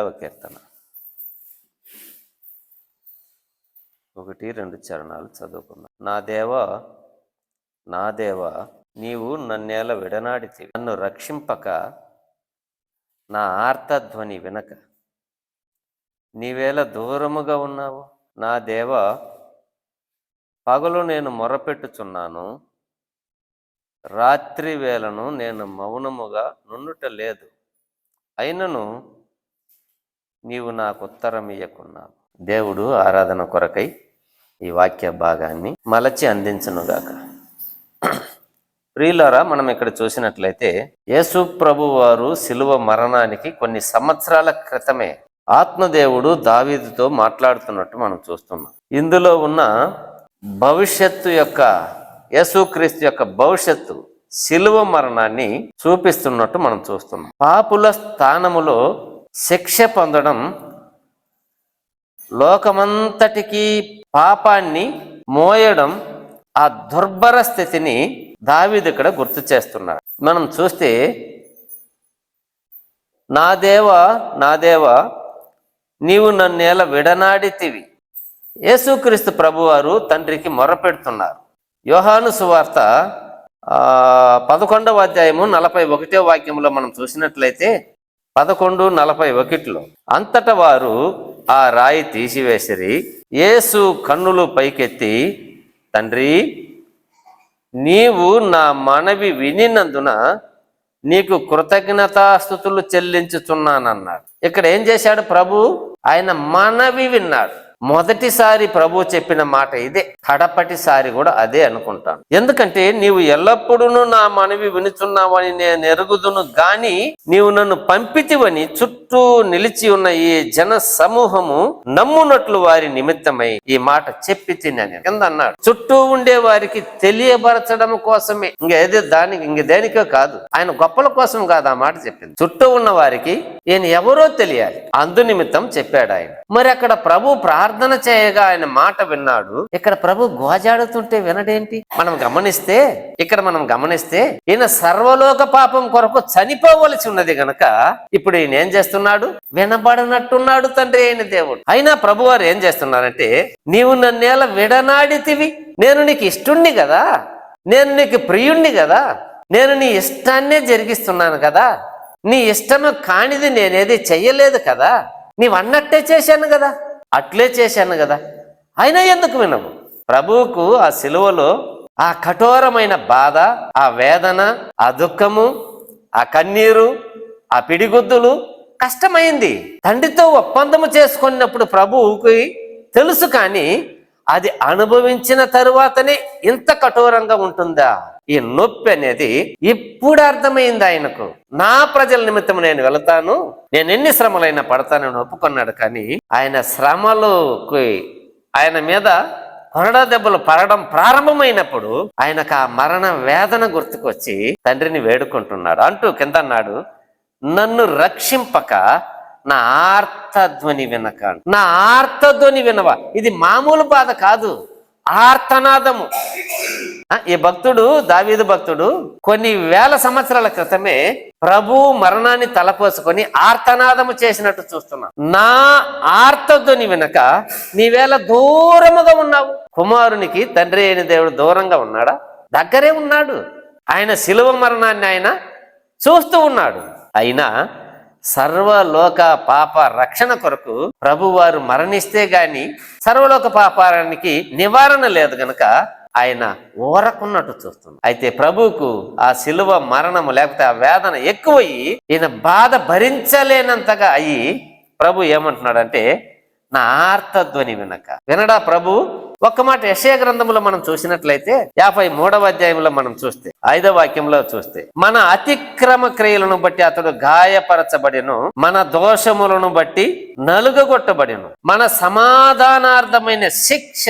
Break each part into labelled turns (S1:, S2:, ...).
S1: రెండవ కీర్తన. ఒకటి రెండు చరణాలు చదువుకుందాం. నా దేవ నా దేవ నీవు నన్నేల విడనాడితే నన్ను రక్షింపక నా ఆర్తధ్వని వినక. నీవేళ దూరముగా ఉన్నావు? నా దేవ పగలు నేను మొరపెట్టుచున్నాను. రాత్రి వేళను నేను మౌనముగా నుండుట లేదు. అయినను నీవు నాకు ఉత్తరం ఇయ్యకున్నావు. దేవుడు ఆరాధన కొరకై ఈ వాక్య భాగాన్ని మలచి అందించనుగాక ప్రియులారా మనం ఇక్కడ చూసినట్లయితే యేసు ప్రభు వారు శిలువ మరణానికి కొన్ని సంవత్సరాల క్రితమే ఆత్మదేవుడు దావీదుతో మాట్లాడుతున్నట్టు మనం చూస్తున్నాం. ఇందులో ఉన్న భవిష్యత్తు యొక్క యేసుక్రీస్తు యొక్క భవిష్యత్తు శిలువ మరణాన్ని చూపిస్తున్నట్టు మనం చూస్తున్నాం. పాపుల స్థానములో శిక్ష పొందడం లోకమంతటికి పాపాన్ని మోయడం ఆ దుర్భర స్థితిని దావీదు ఇక్కడ గుర్తు చేస్తున్నాడు. మనం చూస్తే నా దేవ నా దేవ నీవు నన్నేల విడనాడితివి. యేసుక్రీస్తు ప్రభువారు తండ్రికి మొరపెడుతున్నారు. యోహాను సువార్త ఆ, పదకొండవ అధ్యాయము నలభై ఒకటో వాక్యంలో మనం చూసినట్లయితే పదకొండు నలభై ఒకటిలో అంతట వారు ఆ రాయి తీసివేసిరి యేసు కన్నులు పైకెత్తి తండ్రి నీవు నా మనవి వినినందున నీకు కృతజ్ఞతాస్థుతులు చెల్లించుతున్నానన్నాడు. ఇక్కడ ఏం చేశాడు ప్రభు? ఆయన మనవి విన్నాడు. మొదటిసారి ప్రభు చెప్పిన మాట ఇదే. కడపటిసారి కూడా అదే అనుకుంటాను. ఎందుకంటే నీవు ఎల్లప్పుడూ నా మనవి వినుచున్నావని నేను ఎరుగుదును గాని నీవు నన్ను పంపితివని చుట్టూ నిలిచి ఉన్న ఈ జన సమూహము నమ్మునట్లు వారి నిమిత్తమై ఈ మాట చెప్పి తిన్నాను. కింద అన్నాడు చుట్టూ ఉండే వారికి తెలియబరచడం కోసమే. ఇంకేదే దానికి ఇంక దేనికో కాదు. ఆయన గొప్పల కోసం కాదు ఆ మాట చెప్పింది. చుట్టూ ఉన్న వారికి ఈయన ఎవరో తెలియాలి. అందు నిమిత్తం చెప్పాడు ఆయన. మరి అక్కడ ప్రభు ప్రార్థన చేయగా ఆయన మాట విన్నాడు. ఇక్కడ ప్రభు గోజాడుతుంటే వినడేంటి? మనం గమనిస్తే ఇక్కడ మనం గమనిస్తే ఈయన సర్వలోక పాపం కొరకు చనిపోవలసి ఉన్నది గనక ఇప్పుడు ఈయన ఏం చేస్తున్నాడు? వినబడినట్టున్నాడు తండ్రి అయిన దేవుడు. అయినా ప్రభు వారు ఏం చేస్తున్నారంటే నీవు నన్నేల విడనాడితివి? నేను నీకు ఇష్టుణ్ణి కదా? నేను నీకు ప్రియుణ్ణి కదా? నేను నీ ఇష్టాన్నే జరిగిస్తున్నాను కదా? నీ ఇష్టము కానిది నేనేది చెయ్యలేదు కదా. నీవన్నట్టే చేశాను కదా. అట్లే చేశాను కదా. అయినా ఎందుకు వినవు? ప్రభువుకు ఆ సిలువలో ఆ కఠోరమైన బాధ ఆ వేదన ఆ దుఃఖము ఆ కన్నీరు ఆ పిడిగుద్దులు కష్టమైంది. తండ్రితో ఒప్పందము చేసుకున్నప్పుడు ప్రభువుకి తెలుసు కానీ అది అనుభవించిన తరువాతనే ఇంత కఠోరంగా ఉంటుందా? ఈ నొప్పి అనేది ఇప్పుడు అర్థమైంది ఆయనకు. నా ప్రజల నిమిత్తం నేను వెళతాను నేను ఎన్ని శ్రమలైనా పడతానని ఒప్పుకున్నాడు కానీ ఆయన శ్రమలుకి ఆయన మీద కొరడా దెబ్బలు పడడం ప్రారంభమైనప్పుడు ఆయనకు ఆ మరణ వేదన గుర్తుకొచ్చి తండ్రిని వేడుకుంటున్నాడు. అంటూ కింద అన్నాడు నన్ను రక్షింపక నా ఆర్తధ్వని వినక నా ఆర్తధ్వని వినవా? ఇది మామూలు బాధ కాదు. ఆర్తనాదము. ఈ భక్తుడు దావీదు భక్తుడు కొన్ని వేల సంవత్సరాల క్రితమే ప్రభు మరణాన్ని తలపోసుకొని ఆర్తనాదము చేసినట్టు చూస్తున్నా. నా ఆర్తధ్వని వెనక నీవేళ దూరముగా ఉన్నావు. కుమారునికి తండ్రి అయిన దేవుడు దూరంగా ఉన్నాడా? దగ్గరే ఉన్నాడు. ఆయన శిలువ మరణాన్ని ఆయన చూస్తూ ఉన్నాడు. అయినా సర్వలోక పాప రక్షణ కొరకు ప్రభువారు మరణిస్తే గాని సర్వలోక పాపానికి నివారణ లేదు గనక ఆయన ఓరకున్నట్టు చూస్తుంది. అయితే ప్రభువుకు ఆ శిలువ మరణము లేకపోతే ఆ వేదన ఎక్కువయ్యి ఈయన బాధ భరించలేనంతగా అయ్యి ప్రభు ఏమంటున్నాడంటే నా ఆర్తధ్వని వినక. వినడా ప్రభు? ఒక్క మాట యశయ గ్రంథంలో మనం చూసినట్లయితే యాభై మూడవ అధ్యాయంలో మనం చూస్తే ఐదవ వాక్యంలో చూస్తే మన అతిక్రమ క్రియలను బట్టి అతడు గాయపరచబడిను మన దోషములను బట్టి నలుగగొట్టబడిను. మన సమాధానార్థమైన శిక్ష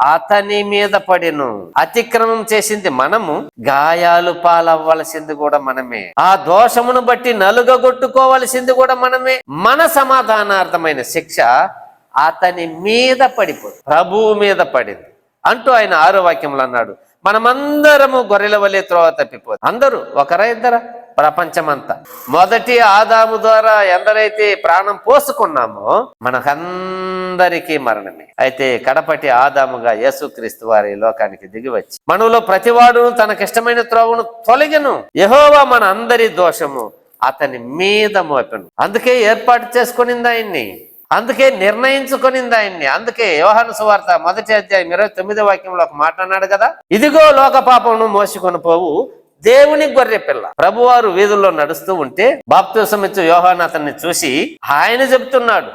S1: అతని మీద పడిను. అతిక్రమం చేసింది మనము గాయాలు పాలవ్వలసింది కూడా మనమే. ఆ దోషమును బట్టి నలుగగొట్టుకోవలసింది కూడా మనమే. మన సమాధానార్థమైన శిక్ష అతని మీద పడిపోయింది ప్రభువు మీద పడింది. అంటూ ఆయన ఆరో వాక్యంలో అన్నాడు. మనమందరము గొర్రెల వలె త్రోవ తప్పిపోదు అందరూ ఒకరా ఇద్దరా? ప్రపంచమంతా. మొదటి ఆదాము ద్వారా ఎందరైతే ప్రాణం పోసుకున్నామో మనకందరికీ మరణమే. అయితే కడపటి ఆదాముగా యేసుక్రీస్తు వారి లోకానికి దిగి వచ్చి మనలో ప్రతివాడు తనకిష్టమైన త్రోవను తొలగను. యహోవా మన అందరి దోషము అతని మీద మోపెను. అందుకే ఏర్పాటు చేసుకునింది ఆయన్ని. అందుకే నిర్ణయించుకునింది ఆయన్ని. అందుకే యోహాను సువార్త మొదటి అధ్యాయం ఇరవై తొమ్మిదో వాక్యంలో ఒక మాట అన్నాడు కదా? ఇదిగో లోక పాపమును మోసుకొని పోవు దేవుని గొర్రె పిల్ల. ప్రభువారు వీధుల్లో నడుస్తూ ఉంటే బాప్తిసం ఇచ్చు యోహాను అతన్ని చూసి ఆయన చెబుతున్నాడు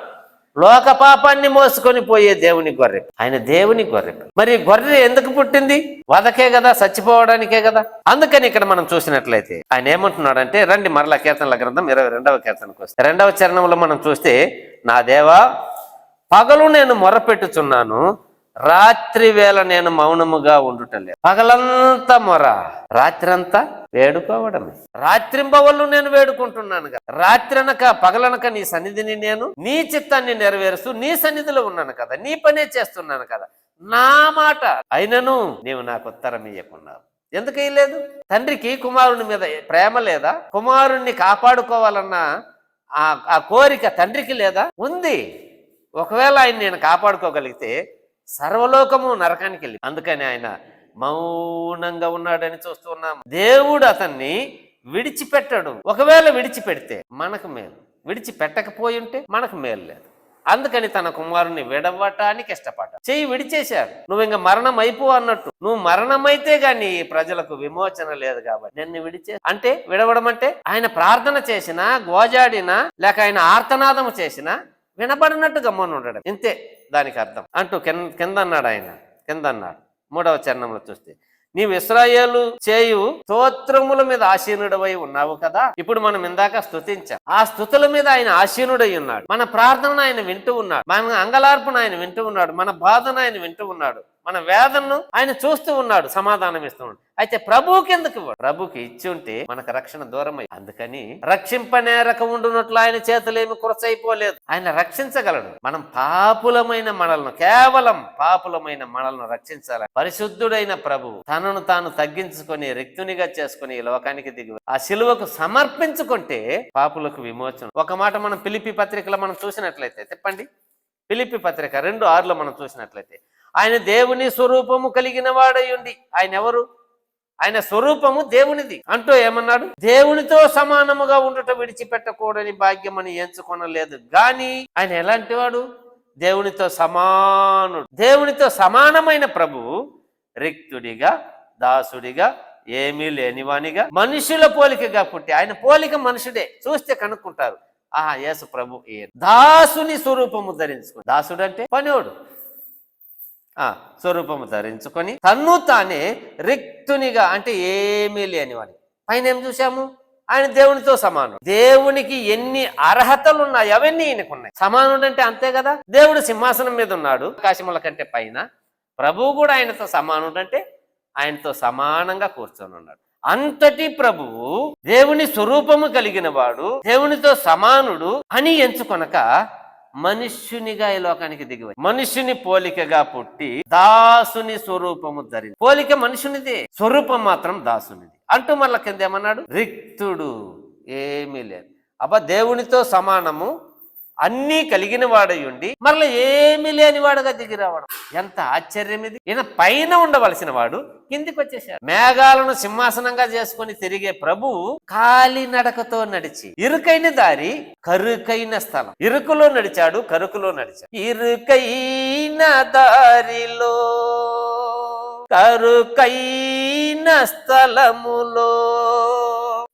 S1: లోక పాపాన్ని మోసుకొని పోయే దేవుని గొర్రె. ఆయన దేవుని గొర్రె పిల్ల. మరి గొర్రె ఎందుకు పుట్టింది? వదకే కదా చచ్చిపోవడానికే కదా. అందుకని ఇక్కడ మనం చూసినట్లయితే ఆయన ఏమంటున్నాడంటే రండి మరలా కీర్తనల గ్రంథం ఇరవై రెండవ కీర్తనకు వస్తే. రెండవ చరణంలో మనం చూస్తే నా దేవా పగలు నేను మొరపెట్టుచున్నాను రాత్రి వేళ నేను మౌనముగా ఉండుటలేదు. పగలంతా మొర. రాత్రంతా వేడుకోవడమే. రాత్రింబవళ్ళు నేను వేడుకుంటున్నాను కదా. రాత్రి పగలనక నీ సన్నిధిని నేను నీ చిత్తాన్ని నెరవేరుస్తూ నీ సన్నిధిలో ఉన్నాను కదా. నీ పనే చేస్తున్నాను కదా. నా మాట అయినను నీవు నాకు ఉత్తరం ఇయ్యకున్నావు. ఎందుకు ఇయ్యలేదు? తండ్రికి కుమారుని మీద ప్రేమ లేదా? కుమారుణ్ణి కాపాడుకోవాలన్న ఆ ఆ కోరిక తండ్రికి లేదా? ఉంది. ఒకవేళ ఆయన నేను కాపాడుకోగలిగితే సర్వలోకము నరకానికి వెళ్ళి అందుకని ఆయన మౌనంగా ఉన్నాడని చూస్తున్నాం దేవుడు అతన్ని విడిచిపెట్టడు. ఒకవేళ విడిచిపెడితే మనకు మేలు. విడిచిపెట్టకపోయి ఉంటే మనకు మేలు లేదు. అందుకని తన కుమారుని విడవటానికి ఇష్టపడ్డా చెయ్యి విడిచేశారు నువ్వు ఇంకా మరణం అయిపో అన్నట్టు. నువ్వు మరణమైతే గాని ప్రజలకు విమోచన లేదు కాబట్టి నిన్ను విడిచే అంటే విడవడం అంటే ఆయన ప్రార్థన చేసినా గోజాడినా లేక ఆయన ఆర్తనాదము చేసినా వినబడినట్టు గమ్మని ఉండడం. ఇంతే దానికి అర్థం. అంటూ కింద కింద అన్నాడు ఆయన. కింద అన్నాడు మూడవ చరణంలో చూస్తే నీవు ఇస్రాయేలు చేయు స్తోత్రముల మీద ఆసీనుడవై ఉన్నావు కదా? ఇప్పుడు మనం ఇందాక స్థుతించాం ఆ స్థుతుల మీద ఆయన ఆసీనుడై ఉన్నాడు. మన ప్రార్థన ఆయన వింటూ ఉన్నాడు. మన అంగలార్పును ఆయన వింటూ ఉన్నాడు. మన బాధను ఆయన వింటూ ఉన్నాడు. మన వేదనను ఆయన చూస్తూ ఉన్నాడు సమాధానం ఇస్తూ ఉన్నాడు. అయితే ప్రభువుకి ఎందుకు ప్రభుకి ఇచ్చి ఉంటే మనకు రక్షణ దూరం అయ్యి అందుకని రక్షింపనేరక ఉండునట్లు ఆయన చేతులేమి కురసైపోలేదు. ఆయన రక్షించగలడు. మనం పాపులమైన మనల్ని కేవలం పాపులమైన మనల్ని రక్షించాలి. పరిశుద్ధుడైన ప్రభువు తనను తాను తగ్గించుకొని రిక్తునిగా చేసుకుని ఈ లోకానికి దిగి ఆ శిలువకు సమర్పించుకుంటే పాపులకు విమోచన. ఒక మాట మనం పిలిపి పత్రికలో మనం చూసినట్లయితే చెప్పండి పిలిపి పత్రిక రెండు ఆరులో మనం చూసినట్లయితే ఆయన దేవుని స్వరూపము కలిగిన వాడై ఆయన ఎవరు ఆయన స్వరూపము దేవునిది. అంటూ ఏమన్నాడు? దేవునితో సమానముగా ఉండుట విడిచిపెట్టకూడని భాగ్యమని ఎంచుకొనలేదు. గాని ఆయన ఎలాంటి వాడు దేవునితో సమానుడు. దేవునితో సమానమైన ప్రభువు రిక్తుడిగా దాసుడిగా ఏమీ లేనివానిగా మనుషుల పోలికగా పుట్టి ఆయన పోలిక మనుషుడే. చూస్తే కనుక్కుంటారు. ఆహా యేసు ప్రభు దాసుని స్వరూపము ధరించుకో దాసుడు అంటే పనివాడు. స్వరూపము ధరించుకొని తన్ను తానే రిక్తునిగా అంటే ఏమీ లేనివాని పైన ఏం చూసాము ఆయన దేవునితో సమానం దేవునికి ఎన్ని అర్హతలు ఉన్నాయి అవన్నీ ఈయనకున్నాయి. సమానుడు అంటే అంతే కదా? దేవుడు సింహాసనం మీద ఉన్నాడు ఆకాశముల కంటే పైన. ప్రభువు కూడా ఆయనతో సమానుడు అంటే ఆయనతో సమానంగా కూర్చొని ఉన్నాడు. అంతటి ప్రభువు దేవుని స్వరూపము కలిగిన వాడు దేవునితో సమానుడు అని ఎంచుకొనక మనుష్యునిగా ఈ లోకానికి దిగి మనుషుని మనుష్యుని పోలికగా పుట్టి దాసుని స్వరూపము ధరి పోలిక మనుషునిదే స్వరూపం మాత్రం దాసునిది. అంటూ మళ్ళా కింద ఏమన్నాడు? రిక్తుడు. ఏమీ లేదు. అబ్బా దేవునితో సమానము అన్నీ కలిగిన వాడై ఉండి మరలా ఏమీ లేని వాడుగా దిగి రావడం. ఎంత ఆశ్చర్యం ఇది. ఈయన పైన ఉండవలసిన వాడు కిందికి వచ్చేసాడు మేఘాలను సింహాసనంగా చేసుకొని తిరిగే ప్రభువు కాలి నడకతో నడిచి ఇరుకైన దారి కరుకైన స్థలం. ఇరుకులో నడిచాడు కరుకులో నడిచాడు. ఇరుకైన దారిలో కరుకైన స్థలములో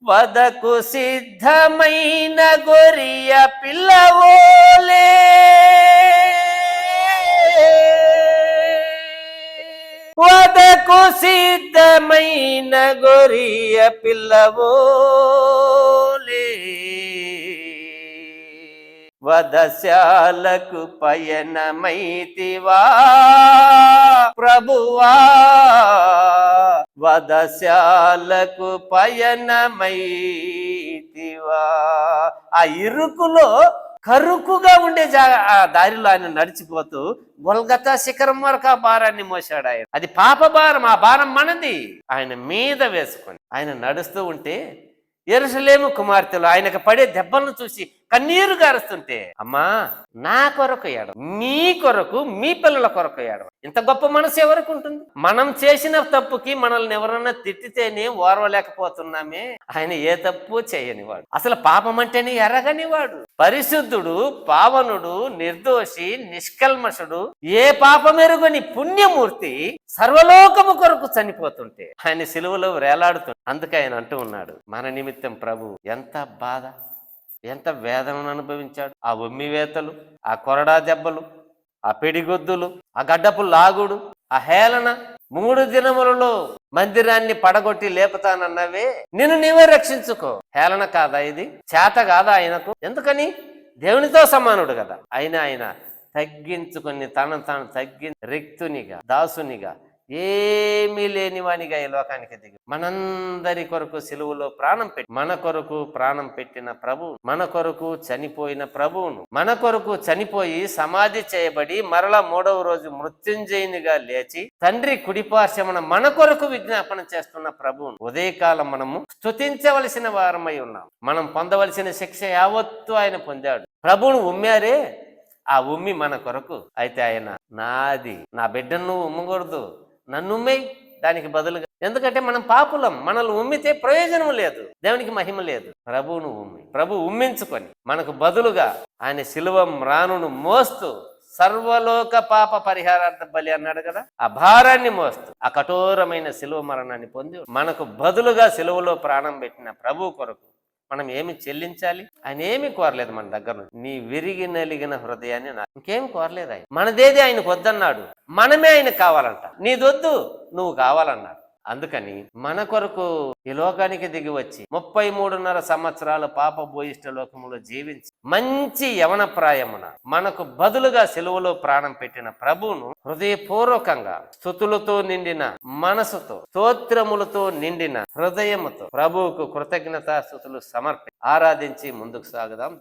S1: వదకు సిద్ధమైన గొరియ పిల్లవోలే. వదకు సిద్ధమైన గొరియ పిల్లవోలే. వదశాలకు పయనమైతివా. ప్రభువా వదశాలకు పయనమైతివా. ఆ ఇరుకులో కరుకుగా ఉండే జా ఆ దారిలో ఆయన నడిచిపోతూ గొల్గతా శిఖరం వరకు ఆ భారాన్ని మోసాడు ఆయన. అది పాప భారం ఆ భారం మనది. ఆయన మీద వేసుకొని ఆయన నడుస్తూ ఉంటే ఎరుసలేము కుమార్తెలు ఆయనకు పడే దెబ్బలను చూసి కన్నీరు గారుస్తుంటే అమ్మా నా కొరకు ఏడవ. మీ కొరకు మీ పిల్లల కొరకు ఏడవ. ఇంత గొప్ప మనసు ఎవరికి ఉంటుంది? మనం చేసిన తప్పుకి మనల్ని ఎవరన్నా తిట్టితేనే ఓర్వలేకపోతున్నామే. ఆయన ఏ తప్పు చేయనివాడు అసలు పాపం అంటేనే ఎరగనివాడు పరిశుద్ధుడు పావనుడు నిర్దోషి నిష్కల్మషుడు ఏ పాపమెరుగని పుణ్యమూర్తి సర్వలోకము కొరకు చనిపోతుంటే ఆయన సిలువలో వేలాడుతుంది అందుకే ఆయన అంటూ ఉన్నాడు మన నిమిత్తం ప్రభు ఎంత బాధ. ఎంత వేదనను అనుభవించాడు? ఆ ఉమ్మి వేతలు ఆ కొరడా దెబ్బలు ఆ పిడిగొద్దులు ఆ గడ్డపు లాగుడు ఆ హేళన మూడు దినములలో మందిరాన్ని పడగొట్టి లేపుతానన్నవే. నిన్ను నీవే రక్షించుకో. హేళన కాదా ఇది? చేత కాదా ఆయనకు? ఎందుకని? దేవునితో సమానుడు కదా. అయినా ఆయన తగ్గించుకొని తనను తాను తగ్గి రిక్తునిగా దాసునిగా ఏమీ లేనివానిగా ఈ లోకానికి దిగి మనందరి కొరకు సిలువలో ప్రాణం పెట్టి మన కొరకు ప్రాణం పెట్టిన ప్రభు మన కొరకు చనిపోయిన ప్రభువును మన కొరకు చనిపోయి సమాధి చేయబడి మరల మూడవ రోజు మృత్యుంజయునిగా లేచి తండ్రి కుడిపార్శ్వమున మన కొరకు విజ్ఞాపన చేస్తున్న ప్రభువును ఉదయకాలం మనము స్తుతించవలసిన వారమై ఉన్నాం. మనం పొందవలసిన శిక్ష యావత్తు ఆయన పొందాడు. ప్రభువును ఉమ్మారే? ఆ ఉమ్మి మన కొరకు. అయితే ఆయన నాది. నా బిడ్డను నువ్వు ఉమ్మకూడదు. నన్ను ఉమ్మేయి దానికి బదులుగా. ఎందుకంటే మనం పాపులం మనల్ని ఉమ్మితే ప్రయోజనం లేదు దేవునికి మహిమ లేదు. ప్రభువును ఉమ్మి ప్రభు ఉమ్మించుకొని మనకు బదులుగా ఆయన శిలువం రానును మోస్తూ సర్వలోక పాప పరిహారార్థ బలి అన్నాడు కదా ఆ భారాన్ని మోస్తూ ఆ కఠోరమైన శిలువ మరణాన్ని పొంది మనకు బదులుగా శిలువలో ప్రాణం పెట్టిన ప్రభు కొరకు మనం ఏమి చెల్లించాలి ఆయన ఏమి కోరలేదు మన దగ్గర నుంచి. నీ విరిగి నలిగిన హృదయాన్ని నాకు ఇంకేం కోరలేదు ఆయన. మనదేది ఆయనకు వద్దన్నాడు. మనమే ఆయన కావాలంట. నీదొద్దు నువ్వు కావాలన్నాడు. అందుకని మన కొరకు ఈ లోకానికి దిగి వచ్చి ముప్పై మూడున్నర సంవత్సరాలు పాప భూయిష్ట లోకములో జీవించి మంచి యవన ప్రాయమున మనకు బదులుగా సెలువులో ప్రాణం పెట్టిన ప్రభువును హృదయపూర్వకంగా స్థుతులతో నిండిన మనసుతో స్తోత్రములతో నిండిన హృదయముతో ప్రభువుకు కృతజ్ఞతా స్థుతులు సమర్పి ఆరాధించి ముందుకు సాగుదాం.